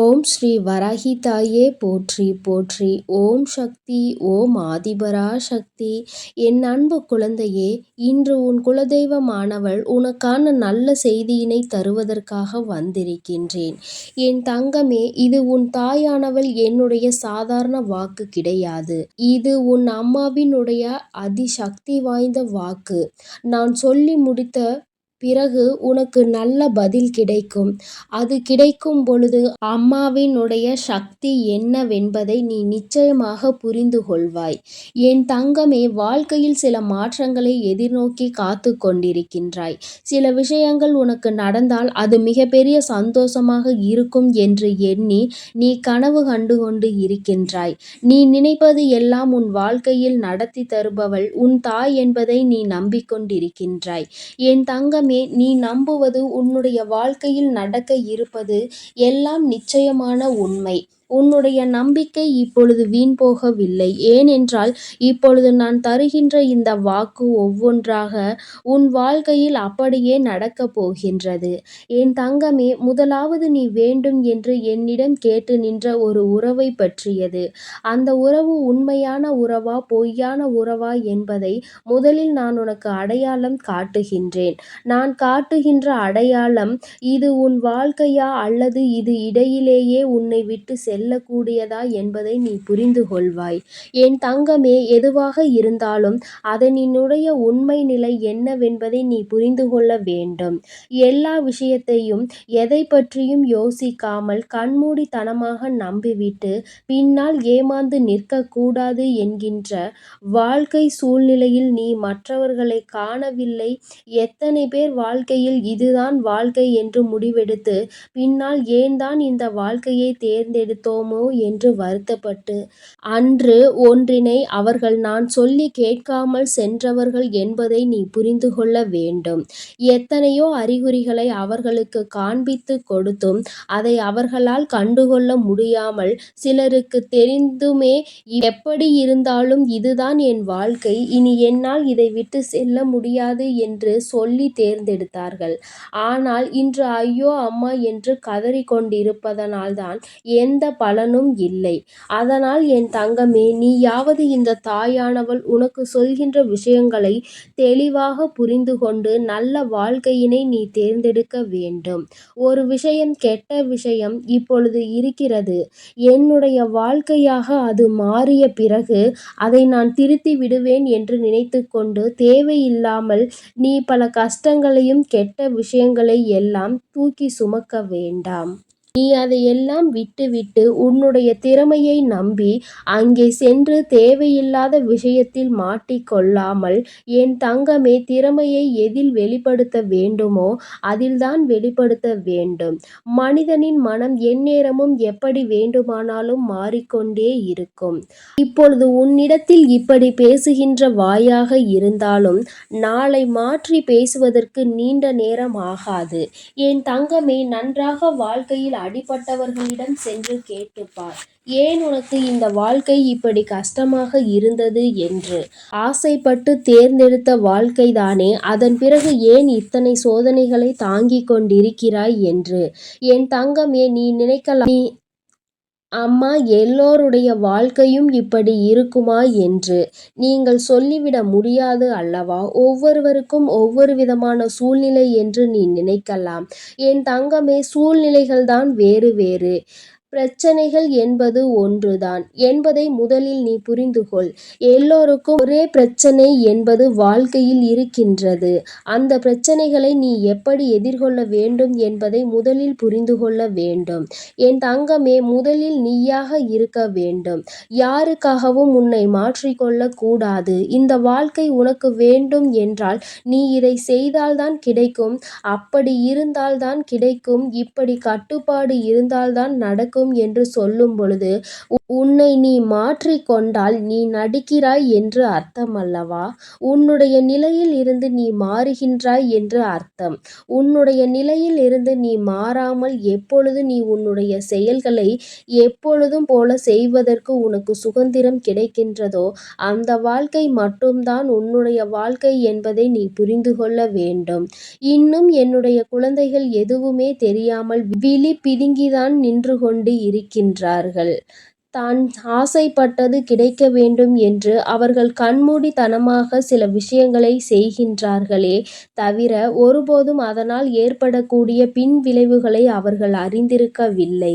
ஓம் ஸ்ரீ வராகி தாயே போற்றி போற்றி. ஓம் சக்தி ஓம் ஆதிபரா சக்தி என் அன்பு குழந்தையே இன்று உன் குலதெய்வமானவள் உனக்கான நல்ல செய்தியினை தருவதற்காக வந்திருக்கின்றேன். என் தங்கமே இது உன் தாயானவள் என்னுடைய சாதாரண வாக்கு கிடையாது. இது உன் அம்மாவினுடைய அதிசக்தி வாய்ந்த வாக்கு. நான் சொல்லி முடித்த பிறகு உனக்கு நல்ல பதில் கிடைக்கும். அது கிடைக்கும் பொழுது அம்மாவினுடைய சக்தி என்னவென்பதை நீ நிச்சயமாக புரிந்து கொள்வாய். என் தங்கமே வாழ்க்கையில் சில மாற்றங்களை எதிர்நோக்கி காத்து கொண்டிருக்கின்றாய். சில விஷயங்கள் உனக்கு நடந்தால் அது மிகப்பெரிய சந்தோஷமாக இருக்கும் என்று எண்ணி நீ கனவு கண்டு கொண்டு இருக்கின்றாய். நீ நினைப்பது எல்லாம் உன் வாழ்க்கையில் நடத்தி தருபவள் உன் தாய் என்பதை நீ நம்பிக்கொண்டிருக்கின்றாய். என் தங்கமே நீ நம்புவது உன்னுடைய வாழ்க்கையில் நடக்க இருப்பது எல்லாம் நிச்சயமான உண்மை. உன்னுடைய நம்பிக்கை இப்பொழுது வீண் போகவில்லை. ஏனென்றால் இப்பொழுது நான் தருகின்ற இந்த வாக்கு ஒவ்வொன்றாக உன் வாழ்க்கையில் அப்படியே நடக்கப் போகின்றது. என் தங்கமே முதலாவது நீ வேண்டும் என்று என்னிடம் கேட்டு நின்ற ஒரு உறவை பற்றியது. அந்த உறவு உண்மையான உறவா பொய்யான உறவா என்பதை முதலில் நான் உனக்கு அடையாளம் காட்டுகின்றேன். நான் காட்டுகின்ற அடையாளம் இது உன் வாழ்க்கையா அல்லது இது இடையிலேயே உன்னை விட்டு செல்ல செல்லக்கூடியதா என்பதை நீ புரிந்து கொள்வாய் என் தங்கமே எதுவாக இருந்தாலும் அதனினுடைய உண்மை நிலை என்னவென்பதை நீ புரிந்து கொள்ள வேண்டும். எல்லா விஷயத்தையும் எதை பற்றியும் யோசிக்காமல் கண்மூடித்தனமாக நம்பிவிட்டு பின்னால் ஏமாந்து நிற்கக்கூடாது என்கின்ற வாழ்க்கை சூழ்நிலையில் நீ மற்றவர்களை காணவில்லை. எத்தனை பேர் வாழ்க்கையில் இதுதான் வாழ்க்கை என்று முடிவெடுத்து பின்னால் ஏன் தான் இந்த வாழ்க்கையை தேர்ந்தெடுத்தோம்? விட்டோமோ என்று வருத்தப்பட்டு அன்று ஒன்றினை அவர்கள் நான் சொல்லி கேட்காமல் சென்றவர்கள் என்பதை நீ புரிந்து கொள்ள வேண்டும். எத்தனையோ அறிகுறிகளை அவர்களுக்கு காண்பித்து கொடுத்தும் அதை அவர்களால் கண்டுகொள்ள முடியாமல் சிலருக்கு தெரிந்துமே எப்படி இருந்தாலும் இதுதான் என் வாழ்க்கை. இனி என்னால் இதை விட்டு செல்ல முடியாது என்று சொல்லி தேர்ந்தெடுத்தார்கள். ஆனால் இன்று ஐயோ அம்மா என்று கதறிக்கொண்டிருப்பதனால்தான் எந்த பலனும் இல்லை. அதனால் என் தங்கமே நீயாவது இந்த தாயானவள் உனக்கு சொல்கின்ற விஷயங்களை தெளிவாக புரிந்து கொண்டு நல்ல வாழ்க்கையினை நீ தேர்ந்தெடுக்க வேண்டும். ஒரு விஷயம் கெட்ட விஷயம் இப்பொழுது இருக்கிறது. என்னுடைய வாழ்க்கையாக அது மாறிய பிறகு அதை நான் திருத்தி விடுவேன் என்று நினைத்து கொண்டு தேவையில்லாமல் நீ பல கஷ்டங்களையும் கெட்ட விஷயங்களை எல்லாம் தூக்கி சுமக்க வேண்டாம். நீ அதையெல்லாம் விட்டுவிட்டு உன்னுடைய திறமையை நம்பி அங்கே சென்று தேவையில்லாத விஷயத்தில் மாட்டிக்கொள்ளாமல் என் தங்கமே திறமையை எதில் வெளிப்படுத்த வேண்டுமோ அதில்தான் வெளிப்படுத்த வேண்டும். மனிதனின் மனம் எந்நேரமும் எப்படி வேண்டுமானாலும் மாறிக்கொண்டே இருக்கும். இப்பொழுது உன்னிடத்தில் இப்படி பேசுகின்ற வாயாக இருந்தாலும் நாளை மாற்றி பேசுவதற்கு நீண்ட நேரம் ஆகாது. என் தங்கமே நன்றாக வாழ்க்கையில் அடிபட்டவர்களிடம் சென்று கேட்டுப்பார். ஏன் உனக்கு இந்த வாழ்க்கை இப்படி கஷ்டமாக இருந்தது என்று? ஆசைப்பட்டு தேர்ந்தெடுத்த வாழ்க்கைதானே அதன் பிறகு ஏன் இத்தனை சோதனைகளை தாங்கிக் கொண்டிருக்கிறாய் என்று? என் தங்கமே நீ நினைக்கலாம் நீ அம்மா எல்லோருடைய வாழ்க்கையும் இப்படி இருக்குமா என்று நீங்கள் சொல்லிவிட முடியாது அல்லவா? ஒவ்வொருவருக்கும் ஒவ்வொரு விதமான சூழ்நிலை என்று நீ நினைக்கலாம். என் தங்கமே சூழ்நிலைகள்தான் வேறு வேறு. பிரச்சனைகள் என்பது ஒன்றுதான். என்பதை முதலில் நீ புரிந்து கொள் எல்லோருக்கும் ஒரே பிரச்சனை என்பது வாழ்க்கையில் இருக்கின்றது. அந்த பிரச்சனைகளை நீ எப்படி எதிர்கொள்ள வேண்டும் என்பதை முதலில் புரிந்து கொள்ள வேண்டும். என் தங்கமே முதலில் நீயாக இருக்க வேண்டும். யாருக்காகவும் உன்னை மாற்றிக்கொள்ள கூடாது. இந்த வாழ்க்கை உனக்கு வேண்டும் என்றால் நீ இதை செய்தால்தான் கிடைக்கும். அப்படி இருந்தால்தான் கிடைக்கும். இப்படி கட்டுப்பாடு இருந்தால்தான் நடக்கும். இருக்கும் என்று சொல்லும் பொழுது உன்னை நீ மாற்றிக்கொண்டால் நீ நடிக்கிறாய் என்று அர்த்தம் அல்லவா உன்னுடைய நிலையில் இருந்து நீ மாறுகின்றாய் என்று அர்த்தம். உன்னுடைய நிலையில் இருந்து நீ மாறாமல் எப்பொழுது நீ உன்னுடைய செயல்களை எப்பொழுதும் போல செய்வதற்கு உனக்கு சுதந்திரம் கிடைக்கின்றதோ அந்த வாழ்க்கை மட்டும்தான் உன்னுடைய வாழ்க்கை என்பதை நீ புரிந்து கொள்ள வேண்டும். இன்னும் என்னுடைய குழந்தைகள் எதுவுமே தெரியாமல் விழி பிதுங்கிதான் நின்று கொண்டு இருக்கின்றார்கள். தான் ஆசைப்பட்டது கிடைக்க வேண்டும் என்று அவர்கள் கண்மூடித்தனமாக சில விஷயங்களை செய்கின்றார்களே தவிர ஒருபோதும் அதனால் ஏற்படக்கூடிய பின்விளைவுகளை அவர்கள் அறிந்திருக்கவில்லை.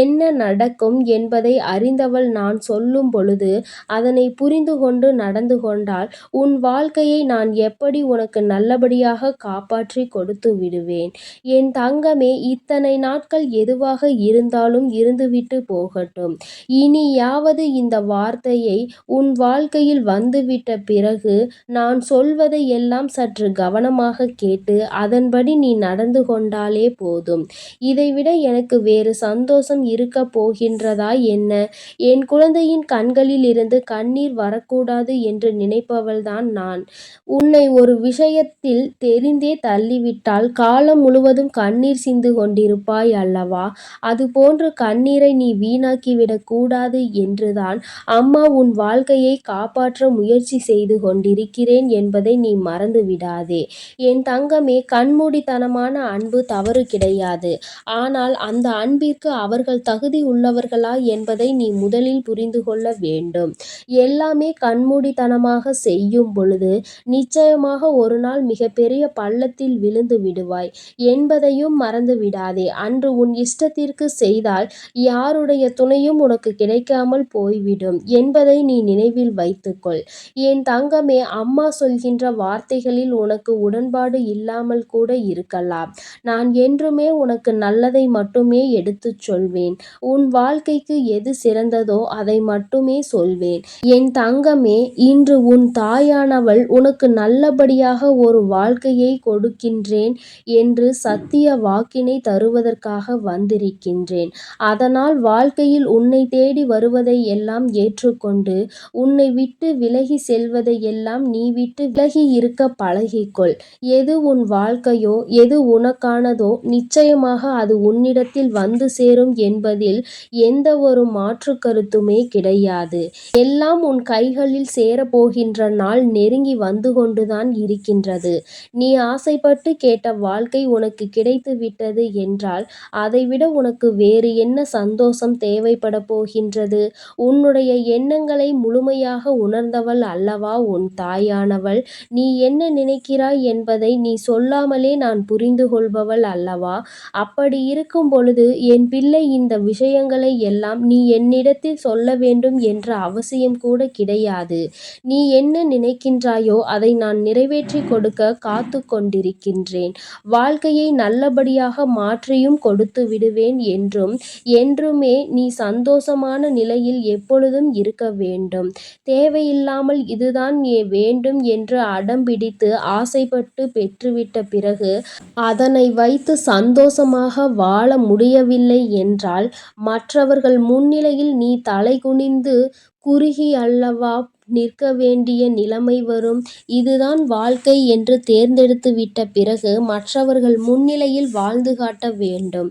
என்ன நடக்கும் என்பதை அறிந்தவள் நான் சொல்லும் பொழுது அதனை புரிந்து கொண்டு நடந்து கொண்டால் உன் வாழ்க்கையை நான் எப்படி உனக்கு நல்லபடியாக காப்பாற்றிக் கொடுத்து விடுவேன். என் தங்கமே இத்தனை நாட்கள் எதுவாக இருந்தாலும் இருந்துவிட்டு போகட்டும். இனியாவது இந்த வார்த்தையை உன் வாழ்க்கையில் வந்துவிட்ட பிறகு நான் சொல்வதை எல்லாம் சற்று கவனமாக கேட்டு அதன்படி நீ நடந்து கொண்டாலே போதும். இதைவிட எனக்கு வேறு சந்தோஷம் இருக்க போகின்றதா என்ன? என் குழந்தையின் கண்களில் இருந்து கண்ணீர் வரக்கூடாது என்று நினைப்பவள்தான் நான். உன்னை ஒரு விஷயத்தில் தெரிந்தே தள்ளிவிட்டால் காலம் முழுவதும் கண்ணீர் சிந்து கொண்டிருப்பாய் அல்லவா? அதுபோன்று கண்ணீரை நீ வீணாக்கிவிடக் கூடாது என்றுதான் அம்மா உன் வாழ்க்கையைக் காப்பாற்ற முயற்சி செய்து கொண்டிருக்கிறேன் என்பதை நீ மறந்து விடாதே. என் தங்கமே கண்மூடித்தனமான அன்பு தவறு கிடையாது. ஆனால் அந்த அன்பிற்கு அவர்கள் தகுதி உள்ளவர்களா என்பதை நீ முதலில் புரிந்து கொள்ள வேண்டும். எல்லாமே கண்மூடித்தனமாக செய்யும் பொழுது நிச்சயமாக ஒருநாள் மிகப்பெரிய பள்ளத்தில் விழுந்து விடுவாய் என்பதையும் மறந்து விடாதே. அன்று உன் இஷ்டத்திற்கு செய்தால் யாருடைய துணையும் உனக்கு கிடைக்காமல் போய்விடும் என்பதை நீ நினைவில் வைத்துக்கொள் என் தங்கமே அம்மா சொல்கின்ற வார்த்தைகளில் உனக்கு உடன்பாடு இல்லாமல் கூட இருக்கலாம். நான் என்றுமே உனக்கு நல்லதை மட்டுமே எடுத்துச் சொல்வேன். உன் வாழ்க்கைக்கு எது சிறந்ததோ அதை மட்டுமே சொல்வேன். என் தங்கமே இன்று உன் தாயானவள் உனக்கு நல்லபடியாக ஒரு வாழ்க்கையை கொடுக்கின்றேன் என்று சத்திய வாக்கினை தருவதற்காக வந்திருக்கின்றேன். அதனால் வாழ்க்கையில் உன்னை தேடி வருவதை எல்லாம் ஏற்றுக்கொண்டு உன்னை விட்டு விலகி செல்வதை எல்லாம் நீ விட்டு விலகி இருக்க பழகிக்கொள். எது உன் வாழ்க்கையோ எது உனக்கானதோ நிச்சயமாக அது உன்னிடத்தில் வந்து சேரும் என்பதில் எந்தவொரு மாற்றுக் கருத்துமே கிடையாது. எல்லாம் உன் கைகளில் சேரப்போகின்ற நாள் நெருங்கி வந்து கொண்டுதான் இருக்கின்றது. நீ ஆசைப்பட்டுக் கேட்ட வாழ்க்கை உனக்கு கிடைத்து விட்டது என்றால் அதைவிட உனக்கு வேறு என்ன சந்தோஷம் தேவைப்படப் போகின்றது? உன்னுடைய எண்ணங்களை முழுமையாக உணர்ந்தவள் அல்லவா உன் தாயானவள். நீ என்ன நினைக்கிறாய் என்பதை நீ சொல்லாமலே நான் புரிந்து கொள்பவள் அல்லவா? அப்படி இருக்கும் பொழுது என் பிள்ளை இந்த விஷயங்களை எல்லாம் நீ என்னிடத்தில் சொல்ல வேண்டும் என்ற அவசியம் கூட கிடையாது. நீ என்ன நினைக்கின்றாயோ அதை நான் நிறைவேற்றிக் கொடுக்க காத்து கொண்டிருக்கின்றேன். வாழ்க்கையை நல்லபடியாக மாற்றியும் கொடுத்து விடுவேன் என்றும் என்றுமே நீ மோசமான நிலையில் எப்பொழுதும் இருக்க வேண்டும். தேவையில்லாமல் இதுதான் வேண்டும் என்று அடம் பிடித்து பெற்றுவிட்ட பிறகு அதனை வைத்து சந்தோஷமாக வாழ முடியவில்லை என்றால் மற்றவர்கள் முன்னிலையில் நீ தலைகுனிந்து குறுகி அல்லவா நிற்க வேண்டிய நிலைமை வரும். இதுதான் வாழ்க்கை என்று தேர்ந்தெடுத்து விட்ட பிறகு மற்றவர்கள் முன்னிலையில் வாழ்ந்து காட்ட வேண்டும்.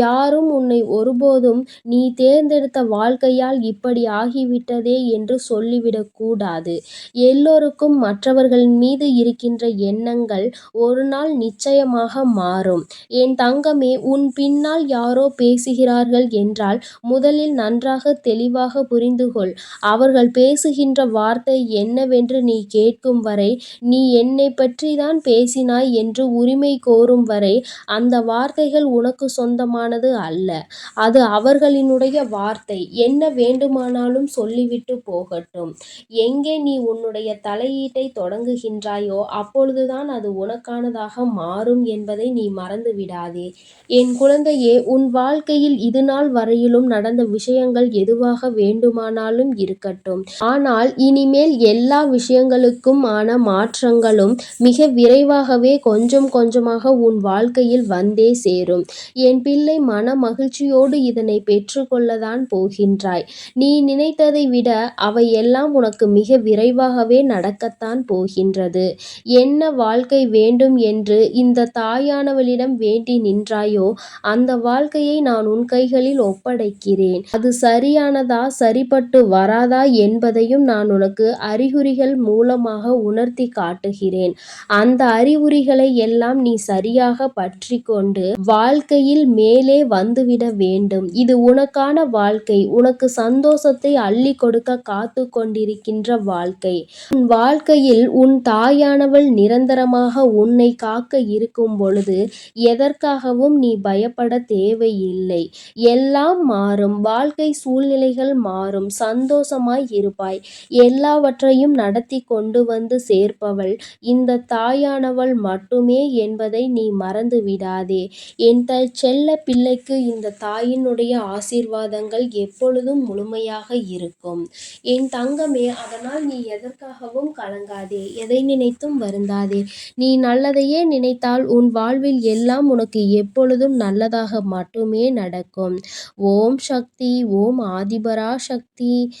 யாரும் உன்னை ஒருபோதும் நீ தேர்ந்தெடுத்த வாழ்க்கையால் இப்படி ஆகிவிட்டதே என்று சொல்லிவிடக் கூடாது. எல்லோருக்கும் மற்றவர்களின் மீது இருக்கின்ற எண்ணங்கள் ஒருநாள் நிச்சயமாக மாறும். என் தங்கமே உன் பின்னால் யாரோ பேசுகிறார்கள் என்றால் முதலில் நன்றாக தெளிவாக புரிந்துகொள் அவர்கள் பேசுகின்ற வார்த்தை என்னவென்று நீ கேட்கும் வரை நீ என்னை பற்றி தான் பேசினாய் என்று உரிமை கோரும் வரை அந்த வார்த்தைகள் உனக்கு சொந்தமானது அல்ல. அது அவர்களினுடைய வார்த்தை. என்ன வேண்டுமானாலும் சொல்லிவிட்டு போகட்டும். எங்கே நீ உன்னுடைய தலையீட்டை தொடங்குகின்றாயோ அப்பொழுதுதான் அது உனக்கானதாக மாறும் என்பதை நீ மறந்து விடாதே. என் குழந்தையே உன் வாழ்க்கையில் இதுநாள் வரையிலும் நடந்த விஷயங்கள் எதுவாக வேண்டுமானாலும் இருக்கட்டும். ஆனால் இனிமேல் எல்லா விஷயங்களுக்கும் ஆன மாற்றங்களும் மிக விரைவாகவே கொஞ்சம் கொஞ்சமாக உன் வாழ்க்கையில் வந்தே சேரும். என் பிள்ளை மன மகிழ்ச்சியோடு இதனை பெற்றுக்கொள்ளதான் போகின்றாய். நீ நினைத்ததை விட அவை எல்லாம் உனக்கு மிக விரைவாகவே நடக்கத்தான் போகின்றது. என்ன வாழ்க்கை வேண்டும் என்று இந்த தாயானவளிடம் வேண்டி நின்றாயோ அந்த வாழ்க்கையை நான் உன் கைகளில் ஒப்படைக்கிறேன். அது சரியானதா சரிப்பட்டு வராதா என்பதையும் நான் உனக்கு அறிகுறிகள் மூலமாக உணர்த்தி காட்டுகிறேன். அந்த அறிகுறிகளை எல்லாம் நீ சரியாக பற்றி கொண்டு வாழ்க்கையில் மேலே வந்துவிட வேண்டும். இது உனக்கான வாழ்க்கை. உனக்கு சந்தோஷத்தை அள்ளிக் கொடுக்க காத்து கொண்டிருக்கின்ற வாழ்க்கை. உன் வாழ்க்கையில் உன் தாயானவள் நிரந்தரமாக உன்னை காக்க இருக்கும் பொழுது எதற்காகவும் நீ பயப்படத் தேவையில்லை. எல்லாம் மாறும். வாழ்க்கை சூழ்நிலைகள் மாறும். சந்தோஷம் சந்தோஷமாய் இருப்பாய். எல்லாவற்றையும் நடத்தி கொண்டு வந்து சேர்ப்பவள் இந்த தாயானவள் மட்டுமே என்பதை நீ மறந்து விடாதே. என் த செல்ல பிள்ளைக்கு இந்த தாயினுடைய ஆசீர்வாதங்கள் எப்பொழுதும் முழுமையாக இருக்கும். என் தங்கமே அதனால் நீ எதற்காகவும் கலங்காதே. எதை நினைத்தும் வருந்தாதே. நீ நல்லதையே நினைத்தால் உன் வாழ்வில் எல்லாம் உனக்கு எப்பொழுதும் நல்லதாக மட்டுமே நடக்கும். ஓம் சக்தி ஓம் ஆதிபரா சக்தி